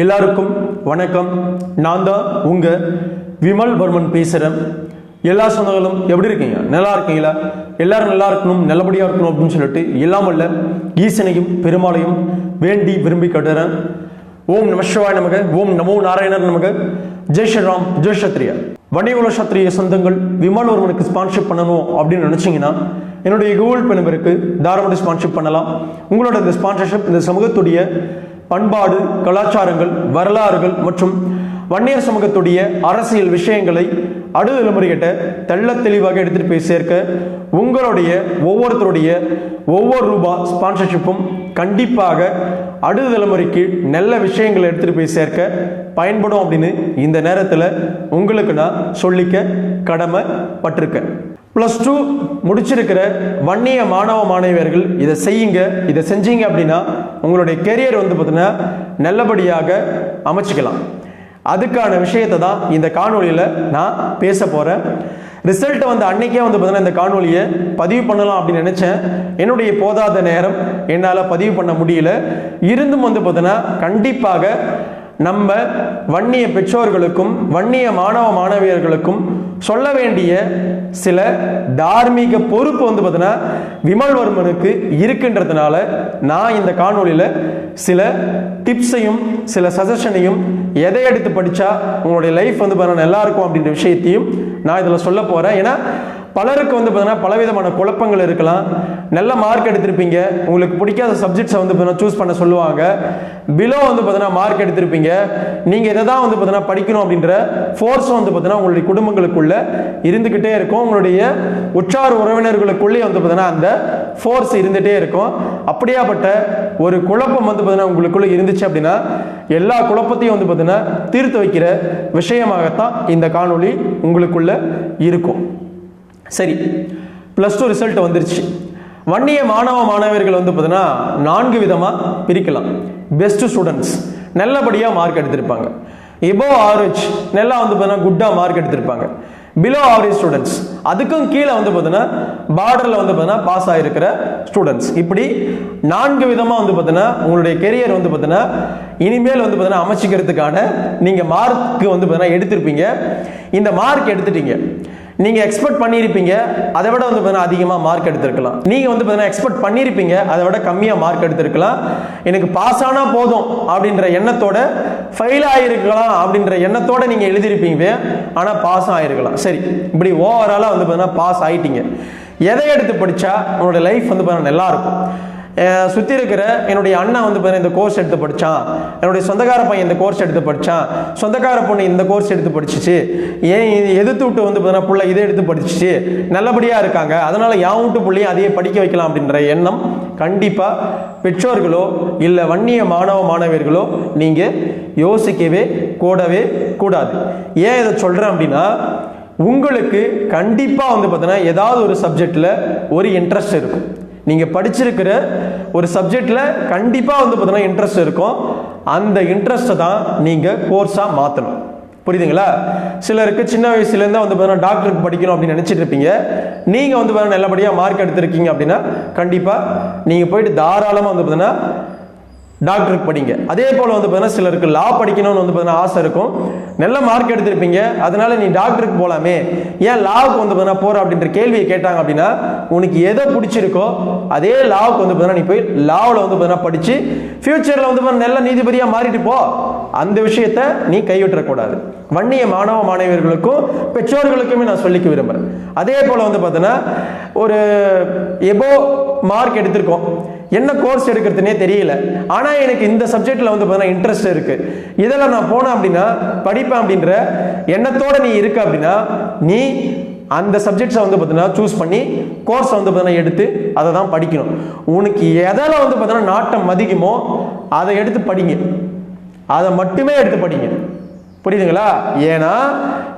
எல்லாருக்கும் வணக்கம். நான் தான் உங்கள் விமல் வர்மன் பேசுகிறேன் எல்லா சொந்தங்களும் எப்படி இருக்கீங்க? நல்லா இருக்கீங்களா? எல்லாரும் நல்லா இருக்கணும் நல்லபடியாக இருக்கணும் அப்படின்னு சொல்லிட்டு எல்லாம் வல்ல ஈசனையும் பெருமாளையும் வேண்டி விரும்பி கட்டுறேன். ஓம் நம சிவாய நமக ஓம் நமோ நாராயணர் நமக. ஜெய் ஸ்ரீராம் ஜெய் சத்ரியா வணிகுல சத்திரிய சொந்தங்கள் விமல் ஒருவனுக்கு ஸ்பான்ஷிப் பண்ணணும் அப்படின்னு நினச்சிங்கன்னா என்னுடைய கூகுள் பே நம்பருக்கு தாராளமாக ஸ்பான்ஷிப் பண்ணலாம். உங்களோட இந்த ஸ்பான்சர்ஷிப் இந்த சமூகத்துடைய பண்பாடு கலாச்சாரங்கள் வரலாறுகள் மற்றும் வன்னியர் சமூகத்துடைய அரசியல் விஷயங்களை அடுத்த தலைமுறைகிட்ட தெள்ள தெளிவாக எடுத்துட்டு போய் சேர்க்க உங்களுடைய ஒவ்வொருத்தருடைய ஒவ்வொரு ரூபா ஸ்பான்சர்ஷிப்பும் கண்டிப்பாக அடுத்த தலைமுறைக்கு நல்ல விஷயங்களை எடுத்துட்டு போய் சேர்க்க பயன்படும் அப்படின்னு இந்த நேரத்தில் உங்களுக்கு நான் சொல்லிக்க கடமைப்பட்டிருக்கேன். ப்ளஸ் டூ முடிச்சிருக்கிற வன்னிய மாணவ மாணவியர்கள் இதை செய்யுங்க இதை செஞ்சீங்க அப்படின்னா உங்களுடைய கெரியர் வந்து பார்த்தீங்கன்னா நல்லபடியாக அமைச்சிக்கலாம். அதுக்கான விஷயத்தை தான் இந்த காணொலியில் நான் பேச போகிறேன் ரிசல்ட்டை வந்து அன்னைக்கே வந்து பார்த்தீங்கன்னா இந்த காணொலியை பதிவு பண்ணலாம் அப்படின்னு நினச்சேன். என்னுடைய போதாத நேரம் என்னால் பதிவு பண்ண முடியல. இருந்தும் வந்து பார்த்தீங்கன்னா கண்டிப்பாக நம்ம வன்னிய பெற்றோர்களுக்கும் வன்னிய மாணவ மாணவியர்களுக்கும் சொல்ல வேண்டிய சில தார்மீக பொறுப்பு வந்து பார்த்தீங்கன்னா விமல்வர்மனுக்கு இருக்கின்றதுனால நான் இந்த காணொலியில் சில டிப்ஸையும் சில சஜஷனையும் எதை எடுத்து படித்தா உங்களுடைய லைஃப் வந்து பார்த்தீங்கன்னா நல்லா இருக்கும் அப்படின்ற விஷயத்தையும் நான் இதில் சொல்ல போகிறேன் ஏன்னா பலருக்கு வந்து பார்த்தீங்கன்னா பலவிதமான குழப்பங்கள் இருக்கலாம். நல்ல மார்க் எடுத்திருப்பீங்க. உங்களுக்கு பிடிக்காத சப்ஜெக்ட்ஸை வந்து பார்த்தீங்கன்னா சூஸ் பண்ண சொல்லுவாங்க. பிலோ வந்து பார்த்தீங்கன்னா மார்க் எடுத்திருப்பீங்க. நீங்கள் இதை தான் வந்து பார்த்தீங்கன்னா படிக்கணும் அப்படின்ற ஃபோர்ஸும் வந்து பார்த்தீங்கன்னா உங்களுடைய குடும்பங்களுக்குள்ள இருந்துக்கிட்டே இருக்கும். உங்களுடைய உற்றார் உறவினர்களுக்குள்ளேயே வந்து பார்த்தீங்கன்னா அந்த ஃபோர்ஸ் இருந்துகிட்டே இருக்கும். அப்படியாப்பட்ட ஒரு குழப்பம் வந்து பார்த்தீங்கன்னா உங்களுக்குள்ளே இருந்துச்சு அப்படின்னா எல்லா குழப்பத்தையும் வந்து பார்த்தீங்கன்னா தீர்த்து வைக்கிற விஷயமாகத்தான் இந்த காணொளி உங்களுக்குள்ள இருக்கும். சரி ப்ளஸ் டூ ரிசல்ட் வந்துருச்சு. வன்னிய மாணவ மாணவர்கள் வந்து பார்த்தீங்கன்னா நான்கு விதமாக பிரிக்கலாம். பெஸ்ட் ஸ்டூடெண்ட்ஸ் நல்லபடியாக மார்க் எடுத்திருப்பாங்க. எபோ ஆவரேஜ் நல்லா வந்து பார்த்தீங்கன்னா குட்டாக மார்க் எடுத்திருப்பாங்க. பிலோ ஆவரேஜ் ஸ்டூடெண்ட்ஸ் அதுக்கும் கீழே வந்து பார்த்தீங்கன்னா பார்டரில் வந்து பார்த்தீங்கன்னா பாஸ் ஆகிருக்கிற ஸ்டூடெண்ட்ஸ் இப்படி நான்கு விதமாக வந்து பார்த்தீங்கன்னா உங்களுடைய கெரியர் வந்து பார்த்தீங்கன்னா இனிமேல் வந்து பார்த்தீங்கன்னா அமைச்சிக்கிறதுக்கான நீங்கள் மார்க் வந்து பார்த்தீங்கன்னா எடுத்திருப்பீங்க. இந்த மார்க் எடுத்துட்டீங்க. நீங்கள் எக்ஸ்பெக்ட் பண்ணியிருப்பீங்க அதை விட வந்து பார்த்தீங்கன்னா அதிகமாக மார்க் எடுத்திருக்கலாம். நீங்கள் வந்து பார்த்தீங்கன்னா எக்ஸ்பெக்ட் பண்ணியிருப்பீங்க அதை விட கம்மியாக மார்க் எடுத்திருக்கலாம். எனக்கு பாஸ் ஆனால் போதும் அப்படின்ற எண்ணத்தோட ஃபெயில் ஆகிருக்கலாம் அப்படின்ற எண்ணத்தோட நீங்கள் எழுதியிருப்பீங்க. ஆனால் பாஸ் ஆகிருக்கலாம் சரி இப்படி ஓவராலாக வந்து பார்த்தீங்கன்னா பாஸ் ஆகிட்டீங்க எதை எடுத்து படித்தா உங்களோட லைஃப் வந்து பார்த்தீங்கன்னா நல்லாயிருக்கும் சுற்றி இருக்கிற என்னுடைய அண்ணா வந்து பார்த்தீங்கன்னா இந்த கோர்ஸ் எடுத்து படித்தான் என்னுடைய சொந்தக்கார பையன் இந்த கோர்ஸ் எடுத்து படித்தான் சொந்தக்கார பொண்ணு இந்த கோர்ஸ் எடுத்து படிச்சிச்சு. ஏன் இது எதிர்த்து விட்டு வந்து பார்த்தீங்கன்னா பிள்ளை இதை எடுத்து படிச்சிச்சு. நல்லபடியாக இருக்காங்க. அதனால் என் வீட்டு பிள்ளையும் அதையே படிக்க வைக்கலாம் அப்படின்ற எண்ணம் கண்டிப்பாக பெற்றோர்களோ இல்லை வன்னிய மாணவ மாணவியர்களோ நீங்கள் யோசிக்கவே கூடவே கூடாது. ஏன் இதை சொல்கிறேன் அப்படின்னா உங்களுக்கு கண்டிப்பாக வந்து பார்த்தீங்கன்னா ஏதாவது ஒரு சப்ஜெக்டில் ஒரு இன்ட்ரெஸ்ட் இருக்கும். நீங்கள் படிச்சிருக்கிற ஒரு சப்ஜெக்டில் கண்டிப்பாக வந்து பார்த்தீங்கன்னா இன்ட்ரெஸ்ட் இருக்கும். அந்த இன்ட்ரெஸ்ட்டை தான் நீங்கள் கோர்ஸாக மாற்றணும் புரியுதுங்களா? சிலருக்கு சின்ன வயசுலேருந்து வந்து பார்த்தீங்கன்னா டாக்டருக்கு படிக்கணும் அப்படின்னு நினச்சிட்டு இருப்பீங்க. நீங்கள் வந்து பார்த்தீங்கன்னா நல்லபடியாக மார்க் எடுத்திருக்கீங்க அப்படின்னா கண்டிப்பாக நீங்கள் போயிட்டு தாராளமாக வந்து பார்த்தீங்கன்னா டாக்டருக்கு படிங்க. அதே போல் வந்து பார்த்தீங்கன்னா சிலருக்கு லா படிக்கணும்னு வந்து பார்த்தீங்கன்னா ஆசை இருக்கும். நல்ல மார்க் எடுத்திருப்பீங்க. அதனால நீ டாக்டருக்கு போகலாமே ஏன் லாவுக்கு வந்து பார்த்தீங்கன்னா போகிற அப்படின்ற கேள்வியை கேட்டாங்க அப்படின்னா உனக்கு எதை பிடிச்சிருக்கோ அதே லாவுக்கு வந்து பார்த்தீங்கன்னா நீ போய் லாவில் வந்து பார்த்தீங்கன்னா படித்து ஃபியூச்சரில் வந்து பார்த்தீங்கன்னா நல்ல நீதிபதியாக மாறிட்டு போ. அந்த விஷயத்தை நீ கைவிட்டக்கூடாது வன்னிய மாணவ மாணவியர்களுக்கும் பெற்றோர்களுக்குமே நான் சொல்லிக்க விரும்புகிறேன் அதே போல் வந்து பார்த்தீங்கன்னா ஒரு எபோ மார்க் எடுத்திருக்கோம். என்ன கோர்ஸ் எடுக்கிறதுனே தெரியல. ஆனால் எனக்கு இந்த சப்ஜெக்டில் வந்து பார்த்தீங்கன்னா இன்ட்ரெஸ்ட் இருக்குது இதெல்லாம் நான் போனேன் அப்படின்னா படிப்பேன் அப்படின்ற எண்ணத்தோடு நீ இருக்க அப்படின்னா நீ அந்த சப்ஜெக்ட்ஸை வந்து பார்த்தீங்கன்னா சூஸ் பண்ணி கோர்ஸை வந்து பார்த்தீங்கன்னா எடுத்து அதை தான் படிக்கணும். உனக்கு எதால் வந்து பார்த்தீங்கன்னா நாட்டம் மதிக்குமோ அதை எடுத்து படிங்க. அதை மட்டுமே எடுத்து படிங்க. புரியுதுங்களா? ஏன்னா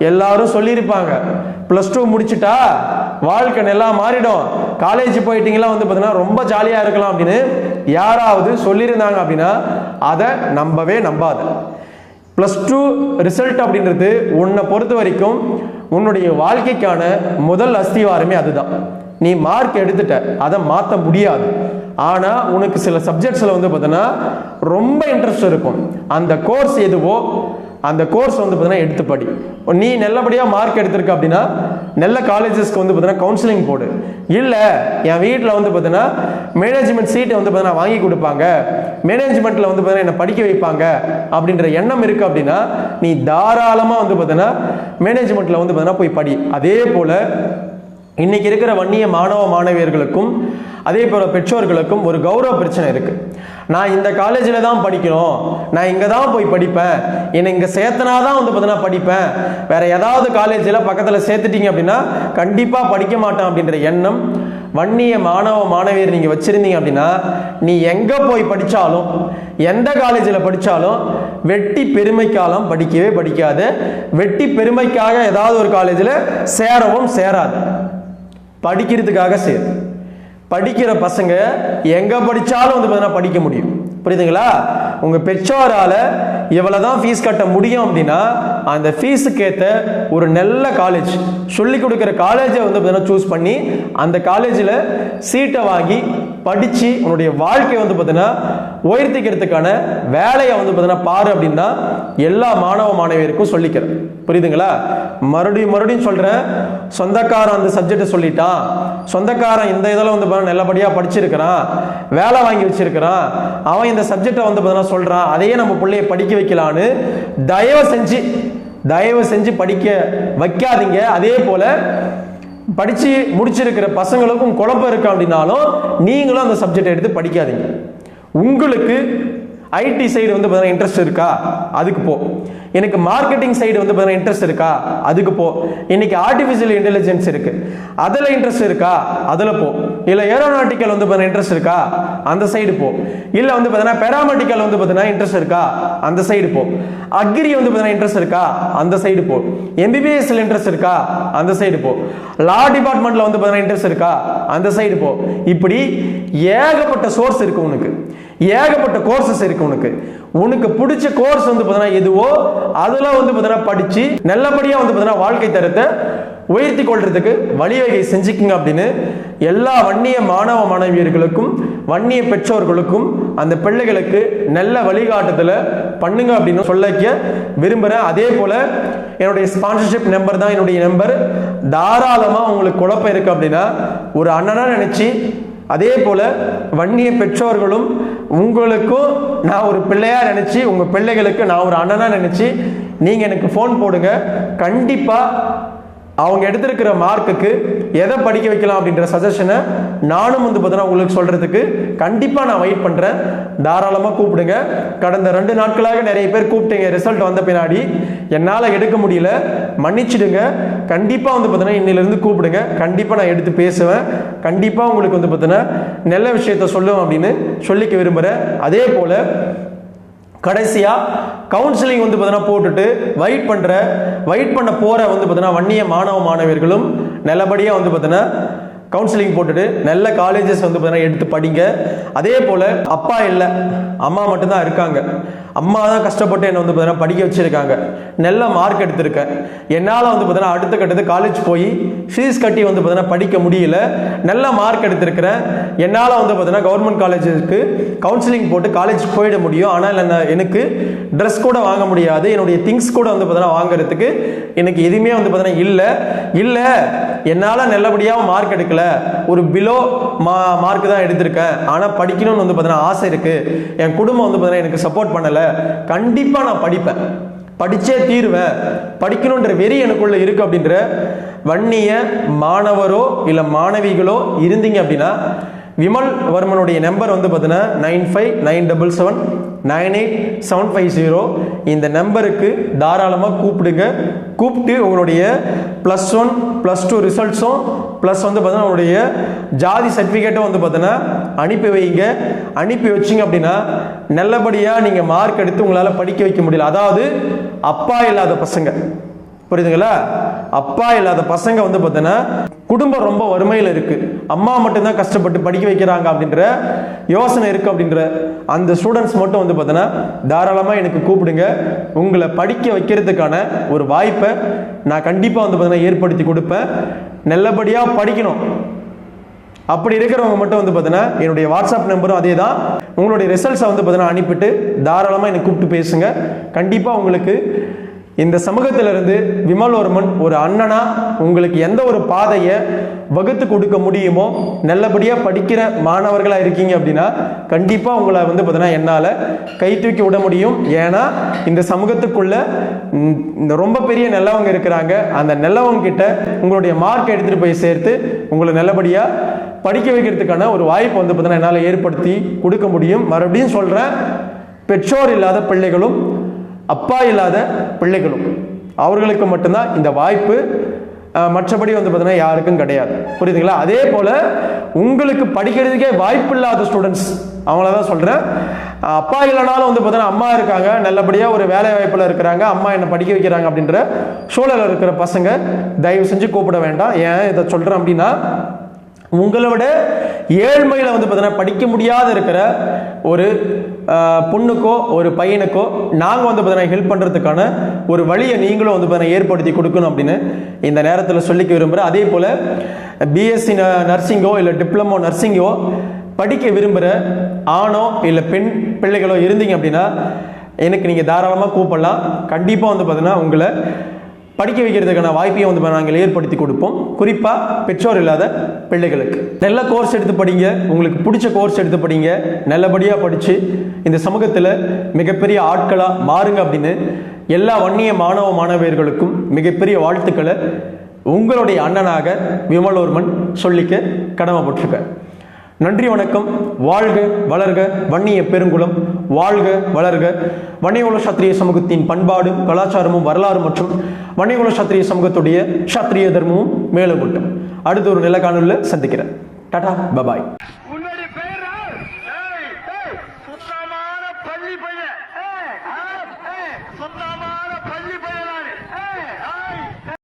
எல்லாரும் சொல்லியிருப்பாங்க. ப்ளஸ் டூ முடிச்சுட்டா வாழ்க்கை நல்லா மாறிடும். காலேஜ் போயிட்டீங்களா வந்து பார்த்தீங்கன்னா ரொம்ப ஜாலியாக இருக்கலாம் அப்படின்னு யாராவது சொல்லியிருந்தாங்க அப்படின்னா அதை நம்பவே நம்பாத. ப்ளஸ் டூ ரிசல்ட் அப்படின்றது உன்னை பொறுத்த வரைக்கும் உன்னுடைய வாழ்க்கைக்கான முதல் அஸ்திவாரமே அதுதான். நீ மார்க் எடுத்துட்ட அதை மாற்ற முடியாது. ஆனால் உனக்கு சில சப்ஜெக்ட்ஸில் வந்து பார்த்தீங்கன்னா ரொம்ப இன்ட்ரெஸ்ட் இருக்கும். அந்த கோர்ஸ் எதுவோ அந்த கோர்ஸ் வந்து பார்த்தீங்கன்னா எடுத்து படி நீ நல்லபடியாக மார்க் எடுத்திருக்க அப்படின்னா நல்ல காலேஜஸ்க்கு வந்து பார்த்தீங்கன்னா கவுன்சிலிங் போடு. இல்லை என் வீட்டில் வந்து பார்த்தீங்கன்னா மேனேஜ்மெண்ட் சீட்டை வந்து பார்த்தீங்கன்னா வாங்கி கொடுப்பாங்க. மேனேஜ்மெண்ட்டில் வந்து பார்த்தீங்கன்னா என்னை படிக்க வைப்பாங்க அப்படின்ற எண்ணம் இருக்குது அப்படின்னா நீ தாராளமாக வந்து பார்த்தீங்கன்னா மேனேஜ்மெண்ட்டில் வந்து பார்த்தீங்கன்னா போய் படி. அதே போல் இன்னைக்கு இருக்கிற வன்னிய மாணவ மாணவியர்களுக்கும் அதே போல் பெற்றோர்களுக்கும் ஒரு கௌரவ பிரச்சனை இருக்குது நான் இந்த காலேஜில் தான் படிக்கணும். நான் இங்கே தான் போய் படிப்பேன். என்னை இங்கே சேர்த்தனா தான் வந்து பார்த்தீங்கன்னா படிப்பேன். வேறு ஏதாவது காலேஜில் பக்கத்தில் சேர்த்துட்டீங்க அப்படின்னா கண்டிப்பாக படிக்க மாட்டேன் அப்படின்ற எண்ணம் வன்னிய மாணவ மாணவியர் நீங்கள் வச்சுருந்தீங்க அப்படின்னா நீ எங்கே போய் படித்தாலும் எந்த காலேஜில் படித்தாலும் வெட்டி பெருமைக்காலம் படிக்கவே படிக்காது. வெட்டி பெருமைக்காக ஏதாவது ஒரு காலேஜில் சேரவும் சேராது. படிக்கிறதுக்காக சேரும் படிக்கிற பசங்க எங்கே படித்தாலும் வந்து பார்த்தீங்கன்னா படிக்க முடியும். புரியுதுங்களா? உங்க எவ்வளோ தான் ஃபீஸ் கட்ட முடியும் அப்படின்னா அந்த ஃபீஸுக்கு ஏற்ற ஒரு நல்ல காலேஜ் சொல்லி கொடுக்குற காலேஜை வந்து பார்த்தீங்கன்னா சூஸ் பண்ணி அந்த காலேஜில் சீட்டை வாங்கி படித்து உன்னுடைய வாழ்க்கையை வந்து பார்த்தீங்கன்னா உயர்த்திக்கிறதுக்கான வேலையை வந்து பார்த்தீங்கன்னா பாரு அப்படின்னா எல்லா மாணவ மாணவியருக்கும் சொல்லிக்கிறேன். புரியுதுங்களா? மறுபடியும் மறுபடியும் சொல்கிறேன் சொந்தக்காரன் அந்த சப்ஜெக்டை சொல்லிட்டான். சொந்தக்காரன் இந்த இதில் வந்து பார்த்தீங்கன்னா நல்லபடியாக படிச்சிருக்கிறான். வேலை வாங்கி வச்சிருக்கிறான். அவன் இந்த சப்ஜெக்டை வந்து பார்த்தீங்கன்னா சொல்கிறான் அதையே நம்ம பிள்ளைய படிக்க வைக்கலான்னு தயவு செஞ்சு தயவு செஞ்சு படிக்க வைக்காதீங்க. அதே போல் படித்து முடிச்சிருக்கிற பசங்களுக்கும் குழப்பம் இருக்கு அப்படின்னாலும் நீங்களும் அந்த சப்ஜெக்டை எடுத்து படிக்காதீங்க. உங்களுக்கு ஐடி சைடு வந்து பார்த்தீங்கன்னா இன்ட்ரெஸ்ட் இருக்கா? அதுக்கு போ. எனக்கு மார்க்கெட்டிங் சைடு வந்து பார்த்தீங்கன்னா இன்ட்ரெஸ்ட் இருக்கா? அதுக்கு போ. இன்னைக்கு ஆர்டிஃபிஷியல் இன்டெலிஜென்ஸ் இருக்கு. அதில் இன்ட்ரெஸ்ட் இருக்கா? அதில் போ. இல்லை ஏரோநாட்டிக்கல் வந்து பார்த்தீங்கன்னா இன்ட்ரெஸ்ட் இருக்கா? அந்த சைடு போ. இல்லை வந்து பார்த்தீங்கன்னா பெராமெடிக்கல் வந்து பார்த்தீங்கன்னா இன்ட்ரெஸ்ட் இருக்கா? அந்த சைடு போ. அக்ரி வந்து பார்த்தீங்கன்னா இன்ட்ரெஸ்ட் இருக்கா? அந்த சைடு போ. எம்பிபிஎஸ்ல இன்ட்ரெஸ்ட் இருக்கா? அந்த சைடு போ. லா டிபார்ட்மெண்ட்ல வந்து பார்த்தீங்கன்னா இன்ட்ரெஸ்ட் இருக்கா? அந்த சைடு போ. இப்படி ஏகப்பட்ட சோர்ஸ் இருக்கு உனக்கு. ஏகப்பட்ட கோர்சஸ் இருக்கு உனக்கு. உனக்கு பிடிச்ச கோர்ஸ் வந்து பார்த்தீங்கன்னா எதுவோ அதில் வந்து பார்த்தீங்கன்னா படித்து நல்லபடியாக வந்து பார்த்தீங்கன்னா வாழ்க்கை தரத்தை உயர்த்தி கொள்றதுக்கு வழிவகை செஞ்சுக்குங்க அப்படின்னு எல்லா வன்னிய மாணவ மாணவியர்களுக்கும் வன்னிய பெற்றோர்களுக்கும் அந்த பிள்ளைகளுக்கு நல்ல வழிகாட்டுதல பண்ணுங்க அப்படின்னு சொல்லிக்க விரும்புகிறேன் அதே போல் என்னுடைய ஸ்பான்சர்ஷிப் நம்பர் தான் என்னுடைய நம்பர் தாராளமாக உங்களுக்கு குழப்பம் இருக்குது அப்படின்னா ஒரு அண்ணனாக நினச்சி அதே போல் வன்னிய பெற்றோர்களும் உங்களுக்கும் நான் ஒரு பிள்ளையாக நினச்சி உங்கள் பிள்ளைகளுக்கு நான் ஒரு அண்ணனாக நினச்சி நீங்கள் எனக்கு ஃபோன் போடுங்க. கண்டிப்பாக அவங்க எடுத்திருக்கிற மார்க்குக்கு எதை படிக்க வைக்கலாம் அப்படின்ற சஜஷனை நானும் வந்து பார்த்தீங்கன்னா உங்களுக்கு சொல்கிறதுக்கு கண்டிப்பாக நான் வெயிட் பண்ணுறேன் தாராளமாக கூப்பிடுங்க. கடந்த ரெண்டு நாட்களாக நிறைய பேர் கூப்பிட்டீங்க. ரிசல்ட் வந்த பின்னாடி என்னால் எடுக்க முடியல. மன்னிச்சிடுங்க. கண்டிப்பாக வந்து பார்த்தீங்கன்னா இன்னிலேருந்து கூப்பிடுங்க. கண்டிப்பாக நான் எடுத்து பேசுவேன். கண்டிப்பாக உங்களுக்கு வந்து பார்த்தீங்கன்னா நல்ல விஷயத்த சொல்லுவேன் அப்படின்னு சொல்லிக்க விரும்புகிறேன் அதே போல் கடைசியாக கவுன்சிலிங் வந்து பார்த்தீங்கன்னா போட்டுட்டு வெயிட் பண்ணுற வெயிட் பண்ண போகிற வந்து பார்த்தீங்கன்னா வன்னிய மாணவ மாணவியர்களும் நல்லபடியாக வந்து பார்த்தீங்கன்னா கவுன்சிலிங் போட்டுட்டு நல்ல காலேஜஸ் வந்து பார்த்தீங்கன்னா எடுத்து படிங்க. அதே போல் அப்பா இல்லை அம்மா மட்டும்தான் இருக்காங்க. அம்மா தான் கஷ்டப்பட்டு என்னை வந்து பார்த்தீங்கன்னா படிக்க வச்சுருக்காங்க. நல்ல மார்க் எடுத்திருக்கேன். என்னால் வந்து பார்த்தீங்கன்னா அடுத்த கட்டத்து காலேஜ் போய் ஃபீஸ் கட்டி வந்து பார்த்தீங்கன்னா படிக்க முடியல. நல்ல மார்க் எடுத்திருக்கிறேன். என்னால் வந்து பார்த்தீங்கன்னா கவர்மெண்ட் காலேஜுக்கு கவுன்சிலிங் போட்டு காலேஜ் போயிட முடியும். ஆனால் என்ன எனக்கு ட்ரெஸ் கூட வாங்க முடியாது. என்னுடைய திங்ஸ் கூட வந்து பார்த்தீங்கன்னா வாங்குறதுக்கு எனக்கு எதுவுமே வந்து பார்த்தீங்கன்னா இல்லை. இல்லை என்னால் நல்லபடியாக மார்க் எடுக்கல. ஒரு பிலோ மா மார்க் தான் எடுத்திருக்கேன். ஆனால் படிக்கணும்னு வந்து பார்த்தீங்கன்னா ஆசை இருக்குது என் குடும்பம் வந்து பார்த்தீங்கன்னா எனக்கு சப்போர்ட் பண்ணலை. கண்டிப்பாக நான் படிப்பேன். படித்தே தீருவேன். படிக்கணுன்ற வெறி எனக்குள்ளே இருக்கு அப்படின்ற வன்னிய மாணவரோ இல்லை மாணவிகளோ இருந்தீங்க அப்படின்னா விமல் வர்மனுடைய நம்பர் வந்து பார்த்தீங்கன்னா nine five nine double seven nine eight seven five zero. இந்த நம்பருக்கு தாராளமாக கூப்பிடுங்க. கூப்பிட்டு உங்களுடைய ப்ளஸ் ஒன் ப்ளஸ் டூ ரிசல்ட்ஸும் ப்ளஸ் வந்து பார்த்தீங்கன்னா உங்களுடைய ஜாதி சர்டிஃபிகேட்டும் வந்து பார்த்தீங்கன்னா அனுப்பி வைங்க. அனுப்பி வச்சிங்க அப்படின்னா நல்லபடியாக நீங்கள் மார்க் எடுத்து உங்களால் படிக்க வைக்க முடியல. அதாவது அப்பா இல்லாத பசங்க. புரியுதுங்களா? அப்பா இல்லாத பசங்க வந்து பார்த்தீங்கன்னா குடும்பம் ரொம்ப வறுமையில் இருக்குது அம்மா மட்டும்தான் கஷ்டப்பட்டு படிக்க வைக்கிறாங்க அப்படின்ற யோசனை இருக்குது அப்படின்ற அந்த ஸ்டூடெண்ட்ஸ் மட்டும் வந்து பார்த்தீங்கன்னா தாராளமாக எனக்கு கூப்பிடுங்க. உங்களை படிக்க வைக்கிறதுக்கான ஒரு வாய்ப்பை நான் கண்டிப்பாக வந்து பார்த்தீங்கன்னா ஏற்படுத்தி கொடுப்பேன். நல்லபடியாக படிக்கணும். அப்படி இருக்கிறவங்க மட்டும் வந்து பார்த்தீங்கன்னா என்னுடைய வாட்ஸ்அப் நம்பரும் அதே தான் உங்களுடைய ரிசல்ட்ஸை வந்து பார்த்தீங்கன்னா அனுப்பிட்டு தாராளமாக என்னை கூப்பிட்டு பேசுங்க. கண்டிப்பாக உங்களுக்கு இந்த சமூகத்திலிருந்து விமல்வர்மன் ஒரு அண்ணனா உங்களுக்கு எந்த ஒரு பாதையை வகுத்து கொடுக்க முடியுமோ நல்லபடியாக படிக்கிற மாணவர்களாக இருக்கீங்க அப்படின்னா கண்டிப்பாக உங்களை வந்து பார்த்தீங்கன்னா என்னால் கை தூக்கி விட முடியும். ஏன்னா இந்த சமூகத்துக்குள்ள இந்த ரொம்ப பெரிய நல்லவங்க இருக்கிறாங்க. அந்த நல்லவங்க கிட்ட உங்களுடைய மார்க் எடுத்துகிட்டு போய் சேர்த்து உங்களை நல்லபடியாக படிக்க வைக்கிறதுக்கான ஒரு வாய்ப்பு வந்து பார்த்தீங்கன்னா என்னால் ஏற்படுத்தி கொடுக்க முடியும். மறுபடியும் சொல்கிறேன் பெற்றோர் இல்லாத பிள்ளைகளும் அப்பா இல்லாத பிள்ளைகளும். அவர்களுக்கு மட்டும்தான் இந்த வாய்ப்பு. மற்றபடி வந்து பார்த்தீங்கன்னா யாருக்கும் கிடையாது. புரியுதுங்களா? அதே போல் உங்களுக்கு படிக்கிறதுக்கே வாய்ப்பு இல்லாத ஸ்டூடெண்ட்ஸ் அவங்கள தான் சொல்கிறேன் அப்பா இல்லைனாலும் வந்து பார்த்தீங்கன்னா அம்மா இருக்காங்க நல்லபடியாக ஒரு வேலை வாய்ப்பில் இருக்கிறாங்க அம்மா என்னை படிக்க வைக்கிறாங்க அப்படின்ற சூழலில் இருக்கிற பசங்க தயவு செஞ்சு கூப்பிட வேண்டாம். ஏன் இதை சொல்கிறேன் அப்படின்னா உங்களை விட ஏழ்மையில் வந்து பார்த்தீங்கன்னா படிக்க முடியாத இருக்கிற ஒரு பொண்ணுக்கோ ஒரு பையனுக்கோ நாங்கள் வந்து பார்த்தீங்கன்னா ஹெல்ப் பண்ணுறதுக்கான ஒரு வழியை நீங்களும் வந்து பார்த்தீங்கன்னா ஏற்படுத்தி கொடுக்கணும் அப்படின்னு இந்த நேரத்தில் சொல்லிக்க விரும்புகிறேன் அதே போல் பிஎஸ்சி நர்சிங்கோ இல்லை டிப்ளமோ நர்சிங்கோ படிக்க விரும்புகிற ஆணோ இல்லை பெண் பிள்ளைகளோ இருந்தீங்க அப்படின்னா எனக்கு நீங்கள் தாராளமாக கூப்பிடலாம். கண்டிப்பாக வந்து பார்த்தீங்கன்னா உங்களை படிக்க வைக்கிறதுக்கான வாய்ப்பையும் வந்து நாங்கள் ஏற்படுத்தி கொடுப்போம். குறிப்பாக பெற்றோர் இல்லாத பிள்ளைகளுக்கு. நல்ல கோர்ஸ் எடுத்து படிங்க. உங்களுக்கு பிடிச்ச கோர்ஸ் எடுத்து படிங்க. நல்லபடியாக படித்து இந்த சமூகத்தில் மிகப்பெரிய ஆட்களாக மாறுங்க அப்படின்னு எல்லா வன்னிய மாணவ மாணவியர்களுக்கும் மிகப்பெரிய வாழ்த்துக்களை உங்களுடைய அண்ணனாக விமலோர்மன் சொல்லிக்க கடமைப்பட்டிருக்க நன்றி வணக்கம். வாழ்க வளர்க. வன்னிய பெருங்குளம். வாழ்க வளர்க. வன்னியகுல சத்திரிய சமூகத்தின் பண்பாடு கலாச்சாரமும் வரலாறு மற்றும் வன்னியகுல சத்திரிய சமூகத்துடைய சத்திரிய தர்மமும் மேலும் அடுத்த ஒரு நிலக்காணலில் சந்திக்கிறேன். Tata bye bye.